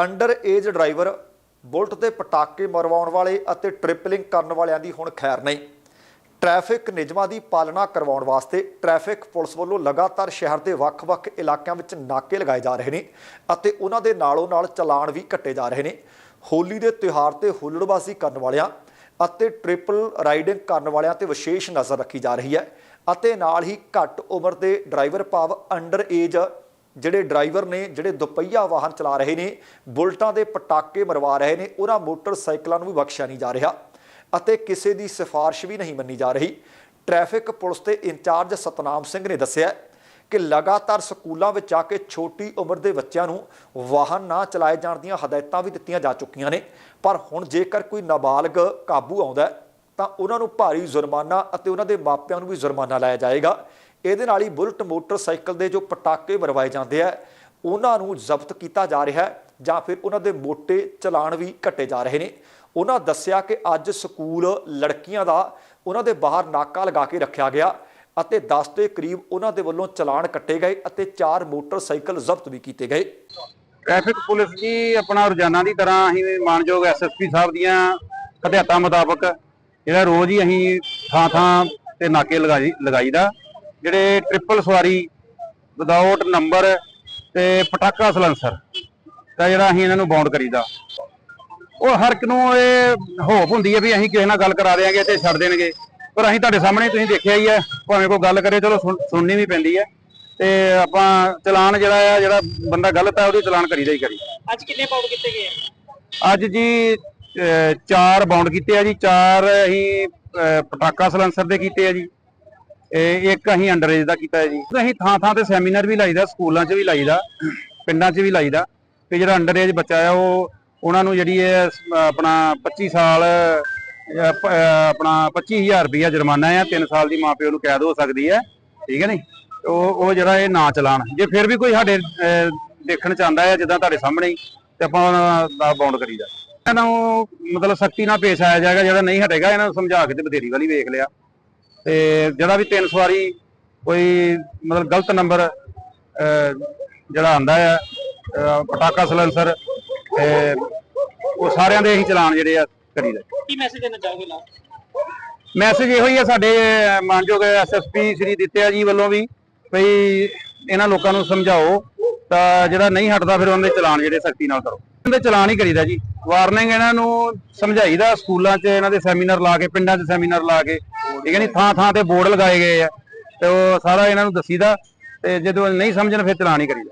Under age driver bullet ਤੇ ਪਟਾਕੇ ਮਰਵਾਉਣ ਵਾਲੇ ਅਤੇ ਟ੍ਰਿਪਲਿੰਗ ਕਰਨ ਵਾਲਿਆਂ ਦੀ ਹੁਣ ਖੈਰ ਨਹੀਂ। ਟ੍ਰੈਫਿਕ ਨਿਯਮਾਂ ਦੀ ਪਾਲਣਾ ਕਰਵਾਉਣ ਵਾਸਤੇ ਟ੍ਰੈਫਿਕ ਪੁਲਿਸ ਵੱਲੋਂ ਲਗਾਤਾਰ ਸ਼ਹਿਰ ਦੇ ਵੱਖ-ਵੱਖ ਇਲਾਕਿਆਂ ਵਿੱਚ ਨਾਕੇ ਲਗਾਏ ਜਾ ਰਹੇ ਨੇ ਅਤੇ ਉਹਨਾਂ ਦੇ ਨਾਲੋਂ ਨਾਲ ਚਲਾਨ ਵੀ ਕੱਟੇ ਜਾ ਰਹੇ ਨੇ। ਹੋਲੀ ਦੇ ਤਿਉਹਾਰ ਤੇ ਹੁੱਲੜਬਾਜ਼ੀ ਕਰਨ ਵਾਲਿਆਂ ਅਤੇ ਟ੍ਰਿਪਲ ਰਾਈਡਿੰਗ ਕਰਨ ਵਾਲਿਆਂ ਤੇ ਵਿਸ਼ੇਸ਼ ਨਜ਼ਰ ਰੱਖੀ ਜਾ ਰਹੀ ਹੈ ਅਤੇ ਨਾਲ ਹੀ ਘੱਟ ਉਮਰ ਦੇ ਡਰਾਈਵਰ ਭਾਵ ਅੰਡਰ ਏਜ ਜਿਹੜੇ ਡਰਾਈਵਰ ਨੇ, ਜਿਹੜੇ ਦੁਪਹੀਆ ਵਾਹਨ ਚਲਾ ਰਹੇ ਨੇ, ਬੁਲਟਾਂ ਦੇ ਪਟਾਕੇ ਮਰਵਾ ਰਹੇ ਨੇ, ਉਹਨਾਂ ਮੋਟਰਸਾਈਕਲਾਂ ਨੂੰ ਵੀ ਬਖਸ਼ਿਆ ਨਹੀਂ ਜਾ ਰਿਹਾ ਅਤੇ ਕਿਸੇ ਦੀ ਸਿਫਾਰਿਸ਼ ਵੀ ਨਹੀਂ ਮੰਨੀ ਜਾ ਰਹੀ। ਟ੍ਰੈਫਿਕ ਪੁਲਿਸ ਦੇ ਇੰਚਾਰਜ ਸਤਨਾਮ ਸਿੰਘ ਨੇ ਦੱਸਿਆ ਕਿ ਲਗਾਤਾਰ ਸਕੂਲਾਂ ਵਿੱਚ ਆ ਕੇ ਛੋਟੀ ਉਮਰ ਦੇ ਬੱਚਿਆਂ ਨੂੰ ਵਾਹਨ ਨਾ ਚਲਾਏ ਜਾਣ ਦੀਆਂ ਹਦਾਇਤਾਂ ਵੀ ਦਿੱਤੀਆਂ ਜਾ ਚੁੱਕੀਆਂ ਨੇ। ਪਰ ਹੁਣ ਜੇਕਰ ਕੋਈ ਨਾਬਾਲਗ ਕਾਬੂ ਆਉਂਦਾ ਤਾਂ ਉਹਨਾਂ ਨੂੰ ਭਾਰੀ ਜੁਰਮਾਨਾ ਅਤੇ ਉਹਨਾਂ ਦੇ ਮਾਪਿਆਂ ਨੂੰ ਵੀ ਜੁਰਮਾਨਾ ਲਾਇਆ ਜਾਏਗਾ। ਇਹਦੇ ਨਾਲ ਹੀ ਬੁਲਟ ਮੋਟਰਸਾਈਕਲ ਦੇ ਜੋ ਪਟਾਕੇ ਵਰਵਾਏ ਜਾਂਦੇ ਆ, ਉਹਨਾਂ ਨੂੰ ਜ਼ਬਤ ਕੀਤਾ ਜਾ ਰਿਹਾ ਹੈ ਜਾਂ ਫਿਰ ਉਹਨਾਂ ਦੇ ਮੋਟੇ ਚਲਾਨ ਵੀ ਕੱਟੇ ਜਾ ਰਹੇ ਨੇ। ਉਹਨਾਂ ਦੱਸਿਆ ਕਿ ਅੱਜ ਸਕੂਲ ਲੜਕੀਆਂ ਦਾ ਉਹਨਾਂ ਦੇ ਬਾਹਰ ਨਾਕਾ ਲਗਾ ਕੇ ਰੱਖਿਆ ਗਿਆ ਅਤੇ 10 ਦੇ ਕਰੀਬ ਉਹਨਾਂ ਦੇ ਵੱਲੋਂ ਚਲਾਨ ਕੱਟੇ ਗਏ ਅਤੇ ਚਾਰ ਮੋਟਰਸਾਈਕਲ ਜ਼ਬਤ ਵੀ ਕੀਤੇ ਗਏ। ਟ੍ਰੈਫਿਕ ਪੁਲਿਸ ਜੀ ਆਪਣਾ ਰੋਜ਼ਾਨਾ ਦੀ ਤਰ੍ਹਾਂ ਅਸੀਂ ਮਾਨਯੋਗ ਐਸਐਸਪੀ ਸਾਹਿਬ ਦੀਆਂ ਹਦਾਇਤਾਂ ਮੁਤਾਬਕ ਜਿਹੜਾ ਰੋਜ਼ ਹੀ ਅਸੀਂ ਥਾਂ ਥਾਂ ਤੇ ਨਾਕੇ ਲਗਾਈ ਲਗਾਈਦਾ। ਜਿਹੜੇ ਟ੍ਰਿਪਲ ਸਵਾਰੀ ਵਿਦਆਊਟ ਨੰਬਰ ਤੇ ਪਟਾਕਾ ਸਲੈਂਸਰ ਤਾਂ ਜਿਹੜਾ ਅਸੀਂ ਇਹਨਾਂ ਨੂੰ ਬਾਉਂਡ ਕਰੀਦਾ। ਉਹ ਹਰ ਇੱਕ ਨੂੰ ਇਹ ਹੋਪ ਹੁੰਦੀ ਹੈ ਵੀ ਅਸੀਂ ਕਿਸੇ ਨਾਲ ਗੱਲ ਕਰਾ ਦੇਾਂਗੇ ਤੇ ਛੱਡ ਦੇਣਗੇ। ਪਰ ਅਸੀਂ ਤੁਹਾਡੇ ਸਾਹਮਣੇ ਤੁਸੀਂ ਦੇਖਿਆ ਹੀ ਹੈ ਭਾਵੇਂ ਕੋਈ ਗੱਲ ਕਰੇ ਚਲੋ ਸੁਣ- ਸੁਣਨੀ ਵੀ ਪੈਂਦੀ ਹੈ। ਤੇ ਆਪਾਂ ਚਲਾਨ ਜਿਹੜਾ ਆ ਜਿਹੜਾ ਬੰਦਾ ਗਲਤ ਹੈ ਉਹਦੀ ਚਲਾਨ ਕਰੀਦਾ ਹੀ ਕਰੀ। ਅੱਜ ਕਿੰਨੇ ਪਾਉਡ ਕੀਤੇ ਗਏ? ਆ? ਅੱਜ ਜੀ ਚਾਰ ਬਾਉਂਡ ਕੀਤੇ ਆ ਜੀ। ਚਾਰ ਅਸੀਂ ਪਟਾਕਾ ਸਲੈਂਸਰ ਦੇ ਕੀਤੇ ਆ ਜੀ। ਇਹ ਇੱਕ ਅਸੀਂ ਅੰਡਰੇਜ ਦਾ ਕੀਤਾ ਹੈ ਜੀ। ਅਸੀਂ ਥਾਂ ਥਾਂ ਤੇ ਸੈਮੀਨਾਰ ਵੀ ਲਾਈਦਾ ਸਕੂਲਾਂ 'ਚ ਵੀ ਲਾਈਦਾ ਪਿੰਡਾਂ 'ਚ ਵੀ ਲਾਈਦਾ। ਕਿ ਜਿਹੜਾ ਅੰਡਰੇਜ ਬੱਚਾ ਆ ਉਹ ਉਹਨਾਂ ਨੂੰ ਜਿਹੜੀ ਹੈ ਆਪਣਾ 25 ਸਾਲ ਅਹ, ਪ- ਅਹ, ਆਪਣਾ 25000 ਰੁਪਇਆ ਜੁਰਮਾਨਾ ਆ 3 ਸਾਲ ਦੀ ਮਾਪਿਓ ਨੂੰ ਕੈਦ ਹੋ ਸਕਦੀ ਹੈ ਠੀਕ ਹੈ ਨਹੀਂ ਉਹ ਉਹ ਜਿਹੜਾ ਇਹ ਨਾ ਚਲਾਣ। ਜੇ ਫਿਰ ਵੀ ਕੋਈ ਸਾਡੇ ਦੇਖਣ ਚ ਆਂਦਾ ਹੈ ਜਿੱਦਾਂ ਤੁਹਾਡੇ ਸਾਹਮਣੇ ਤੇ ਆਪਾਂ ਉਹਨਾਂ ਦਾ ਬਾਉਂਡ ਕਰੀਦਾ। ਇਹਨਾਂ ਨੂੰ ਮਤਲਬ ਸਖਤੀ ਨਾਲ ਪੇਸ਼ ਆਇਆ ਜਾਏਗਾ ਜਿਹੜਾ ਨਹੀਂ ਹਟੇਗਾ ਇਹਨਾਂ ਨੂੰ ਸਮਝਾ ਕੇ ਤੇ ਬਥੇਰੀ ਵਾਲੀ ਵੇਖ ਲਿਆ। ਤੇ ਜਿਹੜਾ ਵੀ ਤਿੰਨ ਸਵਾਰੀ ਕੋਈ ਮਤਲਬ ਗਲਤ ਨੰਬਰ ਜਿਹੜਾ ਆਂਦਾ ਅਹ, ਪਟਾਕਾ ਸਲੈਂਸਰ ਤੇ ਉਹ ਸਾਰਿਆਂ ਦੇ ਅਸੀਂ ਚਲਾਨ ਜਿਹੜੇ ਆ ਕਰੀਦਾ ਕੀ ਮੈਸੇਜ ਦੇਣਾ ਚਾਹੋਗੇ ਲਾਸਟ ਮੈਸੇਜ ਇਹੋ ਹੀ ਹੈ ਸਾਡੇ ਮਾਨਯੋਗ ਐਸਐਸਪੀ ਸ੍ਰੀ ਦਿੱਤਿਆ ਜੀ ਵੱਲੋਂ ਵੀ ਭਈ ਇਹਨਾਂ ਲੋਕਾਂ ਨੂੰ ਸਮਝਾਓ ਤਾਂ ਜਿਹੜਾ ਨਹੀਂ ਹਟਦਾ ਫਿਰ ਉਹਨਾਂ ਦੇ ਚਲਾਨ ਜਿਹੜੇ ਸਖਤੀ ਨਾਲ ਕਰੋ। ਇਹਨਾਂ ਦੇ ਚਲਾਨ ਹੀ ਕਰੀਦਾ ਜੀ। ਵਾਰਨਿੰਗ ਇਹਨਾਂ ਨੂੰ ਸਮਝਾਈਦਾ ਸਕੂਲਾਂ 'ਚ ਇਹਨਾਂ ਦੇ ਸੈਮੀਨਾਰ ਲਾ ਕੇ ਪਿੰਡਾਂ 'ਚ ਸੈਮੀਨਾਰ ਲਾ ਕੇ ਠੀਕ ਹੈ ਨਹੀਂ ਥਾਂ ਥਾਂ ਤੇ ਬੋਰਡ ਲਗਾਏ ਗਏ ਆ ਤੇ ਉਹ ਸਾਰਾ ਇਹਨਾਂ ਨੂੰ ਦੱਸੀਦਾ ਤੇ ਜਦੋਂ ਨਹੀਂ ਸਮਝਣ ਫਿਰ ਚਲਾਨ ਹੀ ਕਰੀਦਾ